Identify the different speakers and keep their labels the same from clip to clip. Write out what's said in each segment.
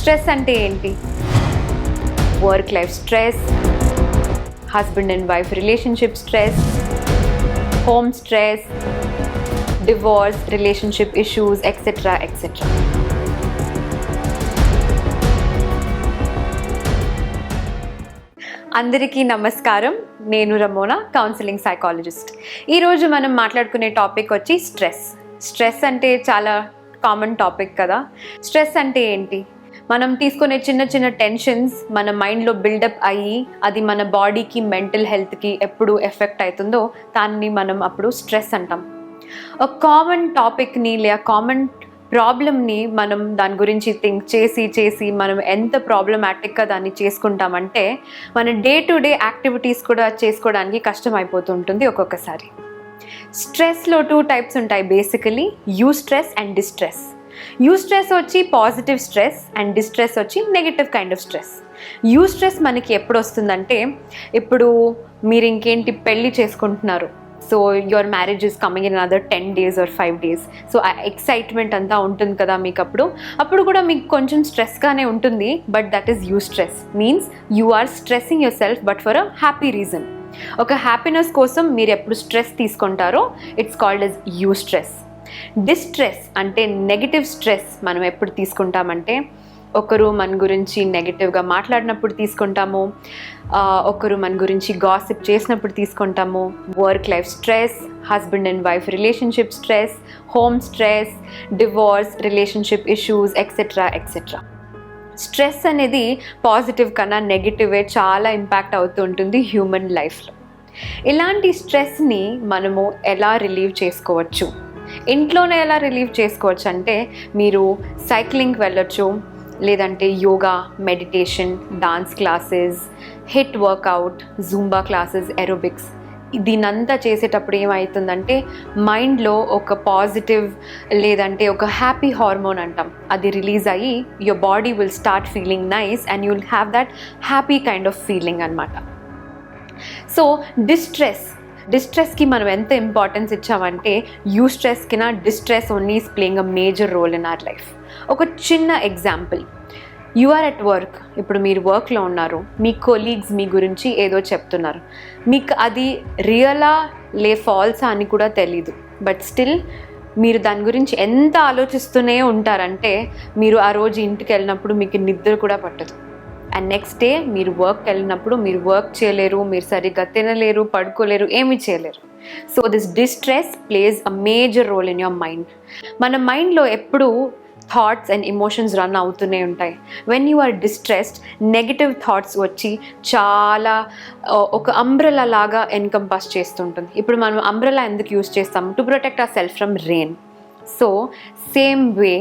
Speaker 1: Stress అంటే ఏంటి? Work life stress husband and wife relationship stress home stress divorce relationship issues etcetera etcetera అందరికీ నమస్కారం. నేను రమోనా counselling psychologist ఈరోజు మనం మాట్లాడుకునే టాపిక్ వచ్చి స్ట్రెస్ స్ట్రెస్ అంటే చాలా కామన్ టాపిక్ కదా. స్ట్రెస్ అంటే ఏంటి? మనం తీసుకునే చిన్న చిన్న టెన్షన్స్ మన మైండ్లో బిల్డప్ అయ్యి అది మన బాడీకి మెంటల్ హెల్త్కి ఎప్పుడు ఎఫెక్ట్ అవుతుందో దాన్ని మనం అప్పుడు స్ట్రెస్ అంటాం. ఒక కామన్ టాపిక్ని లేదా కామన్ ప్రాబ్లమ్ని మనం దాని గురించి థింక్ చేసి చేసి మనం ఎంత ప్రాబ్లమాటిక్గా దాన్ని చేసుకుంటామంటే మన డే టు డే యాక్టివిటీస్ కూడా చేసుకోవడానికి కష్టం అయిపోతుంటుంది ఒక్కొక్కసారి. స్ట్రెస్లో టూ టైప్స్ ఉంటాయి basically eustress and distress eustress వచ్చి పాజిటివ్ స్ట్రెస్ అండ్ డిస్ట్రెస్ వచ్చి negative kind of stress. Eustress మనకి ఎప్పుడు వస్తుందంటే ఇప్పుడు మీరు ఇంకేంటి పెళ్ళి చేసుకుంటున్నారు. So your marriage is coming in other ten days or five days so ఆ ఎక్సైట్మెంట్ అంతా ఉంటుంది కదా మీకు అప్పుడు. అప్పుడు కూడా మీకు కొంచెం స్ట్రెస్గానే ఉంటుంది but that is eustress means you are stressing yourself but for a happy reason ఒక హ్యాపీనెస్ కోసం మీరు ఎప్పుడు స్ట్రెస్ తీసుకుంటారో it's called as eustress distress అంటే నెగిటివ్ స్ట్రెస్ మనం ఎప్పుడు తీసుకుంటామంటే ఒకరు మన గురించి నెగిటివ్గా మాట్లాడినప్పుడు తీసుకుంటాము ఒకరు మన గురించి గాసిప్ చేసినప్పుడు తీసుకుంటాము work life stress husband and wife relationship stress home stress divorce relationship issues etcetera etcetera stress అనేది పాజిటివ్ కన్నా నెగిటివే చాలా ఇంపాక్ట్ అవుతూ ఉంటుంది హ్యూమన్ లైఫ్లో ఇలాంటి స్ట్రెస్ని మనము ఎలా రిలీవ్ చేసుకోవచ్చు? ఇంట్లోనే ఎలా రిలీవ్ చేసుకోవచ్చు అంటే మీరు సైక్లింగ్కి వెళ్ళొచ్చు లేదంటే yoga meditation dance classes HIIT workout Zumba classes aerobics దీనంతా చేసేటప్పుడు ఏమవుతుందంటే మైండ్లో ఒక పాజిటివ్ లేదంటే ఒక హ్యాపీ హార్మోన్ అంటాం. అది రిలీజ్ అయ్యి your body will start feeling nice and you will have that happy kind of feeling అనమాట సో డిస్ట్రెస్ డిస్ట్రెస్కి మనం ఎంత ఇంపార్టెన్స్ ఇచ్చామంటే యూ స్ట్రెస్కిన distress only is playing a major role in our life ఒక చిన్న example you are at work ఇప్పుడు మీరు వర్క్లో ఉన్నారు. మీ కొలీగ్స్ మీ గురించి ఏదో చెప్తున్నారు. మీకు అది రియలా లే ఫాల్సా అని కూడా తెలీదు. బట్ స్టిల్ మీరు దాని గురించి ఎంత ఆలోచిస్తూనే ఉంటారంటే మీరు ఆ రోజు ఇంటికి వెళ్ళినప్పుడు మీకు నిద్ర కూడా పట్టదు. అండ్ నెక్స్ట్ డే మీరు వర్క్ వెళ్ళినప్పుడు మీరు వర్క్ చేయలేరు మీరు సరిగ్గా తినలేరు పడుకోలేరు ఏమీ చేయలేరు. So this distress plays a major role in your mind మన మైండ్లో ఎప్పుడు థాట్స్ అండ్ ఎమోషన్స్ రన్ అవుతూనే ఉంటాయి. When you are distressed negative thoughts వచ్చి చాలా ఒక అంబ్రెలా లాగా ఎన్కంపాస్ చేస్తుంటుంది. ఇప్పుడు మనం అంబ్రెలా ఎందుకు యూజ్ చేస్తాం? To protect ourself from rain so same way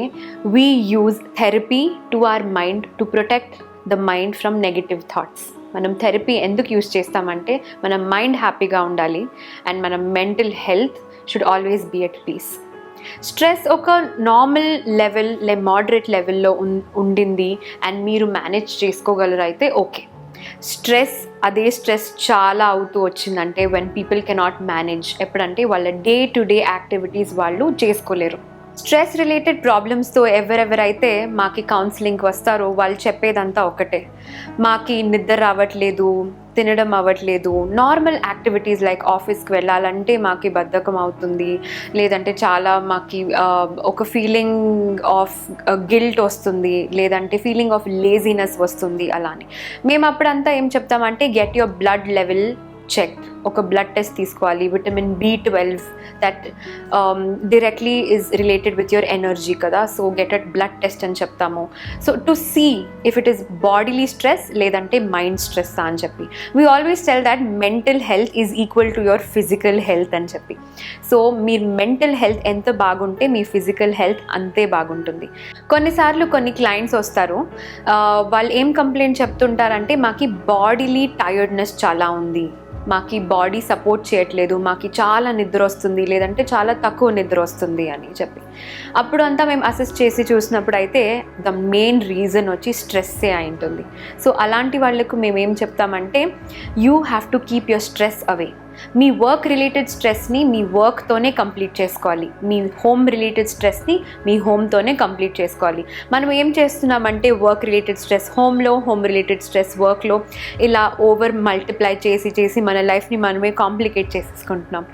Speaker 1: we use therapy to our mind to protect the mind from negative thoughts. మనం థెరపీ ఎందుకు యూస్ చేస్తామంటే మన మైండ్ హ్యాపీగా ఉండాలి అండ్ మన mental health should always be at peace. Stress ఒక normal level లే moderate లెవెల్లో ఉన్ ఉండింది అండ్ మీరు మేనేజ్ చేసుకోగలరు అయితే ఓకే. స్ట్రెస్ అదే స్ట్రెస్ చాలా అవుతూ వచ్చిందంటే వెన్ పీపుల్ కెనాట్ మేనేజ్ ఎప్పుడంటే వాళ్ళ డే టు డే యాక్టివిటీస్ వాళ్ళు చేసుకోలేరు. స్ట్రెస్ రిలేటెడ్ ప్రాబ్లమ్స్తో ఎవరెవరైతే మాకి కౌన్సిలింగ్కి వస్తారో వాళ్ళు చెప్పేదంతా ఒకటే. మాకి నిద్ర రావట్లేదు తినడం అవ్వట్లేదు నార్మల్ యాక్టివిటీస్ లైక్ ఆఫీస్కి వెళ్ళాలంటే మాకి బద్ధకం అవుతుంది. లేదంటే చాలా మాకి ఒక ఫీలింగ్ ఆఫ్ గిల్ట్ వస్తుంది. లేదంటే ఫీలింగ్ ఆఫ్ లేజినెస్ వస్తుంది అలా అని మేము అప్పుడంతా ఏం చెప్తామంటే get your blood level check ఒక బ్లడ్ టెస్ట్ తీసుకోవాలి vitamin B twelve that directly is related with your energy కదా. So get at blood test అని చెప్తాము. So to see if it is bodily stress లేదంటే మైండ్ స్ట్రెస్ అని చెప్పి. We always tell that mental health is equal to your physical health అని చెప్పి. So మీ mental health ఎంత బాగుంటే మీ ఫిజికల్ హెల్త్ అంతే బాగుంటుంది. కొన్నిసార్లు కొన్ని క్లయింట్స్ వస్తారు వాళ్ళు ఏం కంప్లైంట్ చెప్తుంటారంటే మాకి బాడీలీ టైర్డ్నెస్ చాలా ఉంది. మాకు బాడీ సపోర్ట్ చేయట్లేదు మాకు చాలా నిద్ర వస్తుంది లేదంటే చాలా తక్కువ నిద్ర వస్తుంది అని చెప్పి. అప్పుడు అంతా మేము అసెస్ చేసి చూసినప్పుడు అయితే ద మెయిన్ రీజన్ వచ్చి స్ట్రెస్సే అయి ఉంటుంది. సో అలాంటి వాళ్ళకు మేము ఏం చెప్తామంటే you have to keep your stress away me work related స్ట్రెస్ని మీ వర్క్తోనే కంప్లీట్ చేసుకోవాలి. మీ హోమ్ రిలేటెడ్ స్ట్రెస్ని మీ హోమ్తోనే కంప్లీట్ చేసుకోవాలి. మనం ఏం చేస్తున్నామంటే వర్క్ రిలేటెడ్ స్ట్రెస్ హోమ్లో హోమ్ రిలేటెడ్ స్ట్రెస్ వర్క్లో ఇలా ఓవర్ మల్టిప్లై చేసి చేసి మన లైఫ్ని మనమే కాంప్లికేట్ చేసేసుకుంటున్నాం.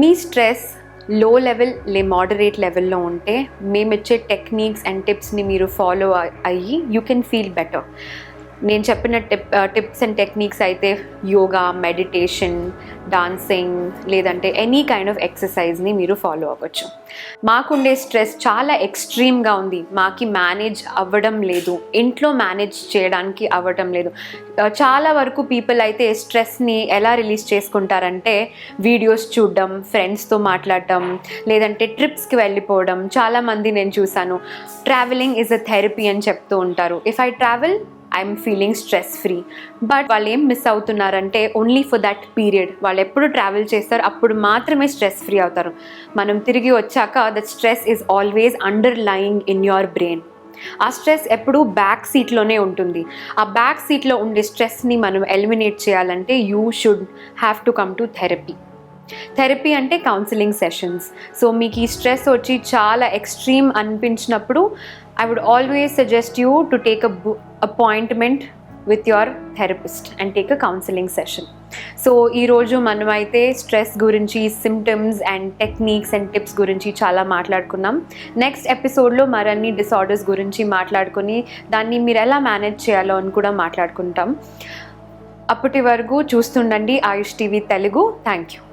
Speaker 1: మీ స్ట్రెస్లో లెవెల్ లే మోడరేట్ లెవెల్లో ఉంటే మేము ఇచ్చే టెక్నిక్స్ అండ్ టిప్స్ని మీరు ఫాలో అయ్యి యూ కెన్ ఫీల్ బెటర్ నేను చెప్పిన టిప్ టిప్స్ అండ్ టెక్నిక్స్ అయితే యోగా మెడిటేషన్ డాన్సింగ్ లేదంటే ఎనీ కైండ్ ఆఫ్ ఎక్సర్సైజ్ని మీరు ఫాలో అవ్వచ్చు. మాకుండే స్ట్రెస్ చాలా ఎక్స్ట్రీమ్గా ఉంది. మాకి మేనేజ్ అవ్వడం లేదు. ఇంట్లో మేనేజ్ చేయడానికి అవ్వడం లేదు. చాలా వరకు పీపుల్ అయితే స్ట్రెస్ని ఎలా రిలీజ్ చేసుకుంటారంటే వీడియోస్ చూడడం ఫ్రెండ్స్తో మాట్లాడటం లేదంటే ట్రిప్స్కి వెళ్ళిపోవడం. చాలామంది నేను చూశాను. ట్రావెలింగ్ ఈజ్ అ థెరపీ అని చెప్తూ ఉంటారు. If I travel I'm feeling stress free but వాళ్ళు ఏం మిస్ అవుతున్నారంటే ఓన్లీ ఫర్ దట్ పీరియడ్ వాళ్ళు ఎప్పుడు ట్రావెల్ చేస్తారు అప్పుడు మాత్రమే స్ట్రెస్ ఫ్రీ అవుతారు. మనం తిరిగి వచ్చాక that stress is always underlying in your brain ఆ స్ట్రెస్ ఎప్పుడు బ్యాక్ సీట్లోనే ఉంటుంది. ఆ బ్యాక్ సీట్లో ఉండే స్ట్రెస్ని మనం ఎలిమినేట్ చేయాలంటే you should have to come to therapy therapy అంటే కౌన్సిలింగ్ సెషన్స్ సో మీకు ఈ స్ట్రెస్ వచ్చి చాలా ఎక్స్ట్రీమ్ అనిపించినప్పుడు I would always suggest you to take a appointment with your therapist and take a counselling session so ఈరోజు మనమైతే stress గురించి symptoms and techniques and tips గురించి చాలా మాట్లాడుకున్నాం. నెక్స్ట్ ఎపిసోడ్లో మరన్ని డిసార్డర్స్ గురించి మాట్లాడుకొని దాన్ని మీరు ఎలా మేనేజ్ చేయాలో అని కూడా మాట్లాడుకుంటాం. అప్పటి వరకు చూస్తుండండి Ayush TV Telugu thank you